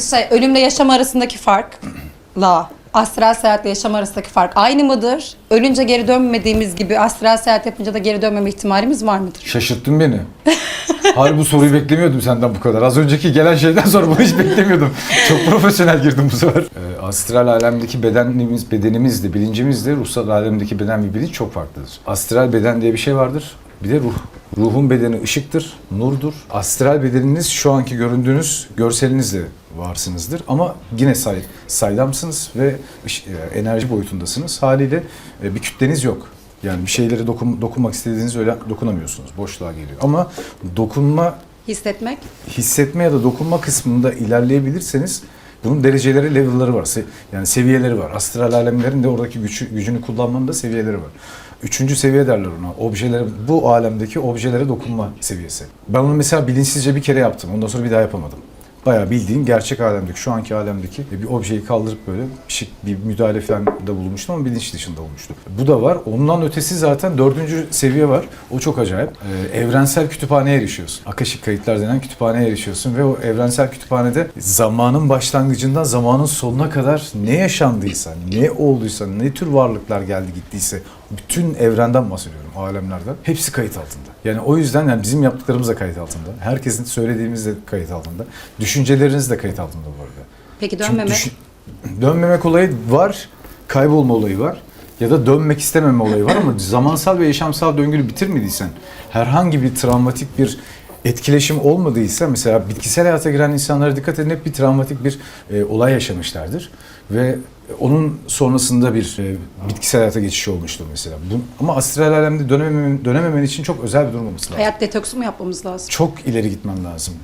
Şey, ölümle yaşam arasındaki farkla astral seyahatle yaşam arasındaki fark aynı mıdır? Ölünce geri dönmediğimiz gibi astral seyahat yapınca da geri dönmeme ihtimalimiz var mıdır? Şaşırttın beni. Hayır bu soruyu beklemiyordum senden bu kadar. Az önceki gelen şeyden sonra bunu hiç beklemiyordum. Çok profesyonel girdim bu sefer. Ee, astral alemdeki bedenimiz, bedenimizle, bilincimizle ruhsal alemdeki beden ve bilinç çok farklıdır. Astral beden diye bir şey vardır. Bir de ruh. Ruhun bedeni ışıktır, nurdur. Astral bedeniniz şu anki göründüğünüz görselinizle varsınızdır. Ama yine say, saydamsınız ve e, enerji boyutundasınız. Haliyle e, bir kütleniz yok. Yani bir şeylere dokun, dokunmak istediğiniz öyle dokunamıyorsunuz. Boşluğa geliyor. Ama dokunma, Hissetmek. hissetme ya da dokunma kısmında ilerleyebilirseniz bunun dereceleri, level'ları var. Yani seviyeleri var. Astral alemlerin de oradaki gücü, gücünü kullanmanın da seviyeleri var. Üçüncü seviye derler ona. Objelere, bu alemdeki objelere dokunma seviyesi. Ben onu mesela bilinçsizce bir kere yaptım. Ondan sonra bir daha yapamadım. Bayağı bildiğin gerçek alemdeki, şu anki alemdeki bir objeyi kaldırıp böyle bir, şey, bir müdahale falan da bulunmuştum ama bilinç dışında olmuştu. Bu da var. Ondan ötesi zaten dördüncü seviye var. O çok acayip. Ee, evrensel kütüphaneye erişiyorsun. Akasik kayıtlar denen kütüphaneye erişiyorsun ve o evrensel kütüphanede zamanın başlangıcından zamanın sonuna kadar ne yaşandıysa, ne olduysa, ne tür varlıklar geldi gittiyse bütün evrenden bahsediyorum, alemlerden. Hepsi kayıt altında. Yani o yüzden yani bizim yaptıklarımız da kayıt altında. Herkesin söylediğimiz de kayıt altında. Düşünceleriniz de kayıt altında bu arada. Peki Çünkü dönmemek. düşün- dönmemek olayı var, kaybolma olayı var. Ya da dönmek istememe olayı var ama zamansal ve yaşamsal döngünü bitirmediysen, herhangi bir travmatik bir etkileşim olmadıysa mesela bitkisel hayata giren insanlara dikkat edin hep bir travmatik bir e, olay yaşamışlardır ve onun sonrasında bir e, bitkisel hayata geçiş olmuştur mesela. Bu, ama astral alemde dönememen, dönememen için çok özel bir durum olması lazım. Hayat detoksu mu yapmamız lazım? Çok ileri gitmen lazım.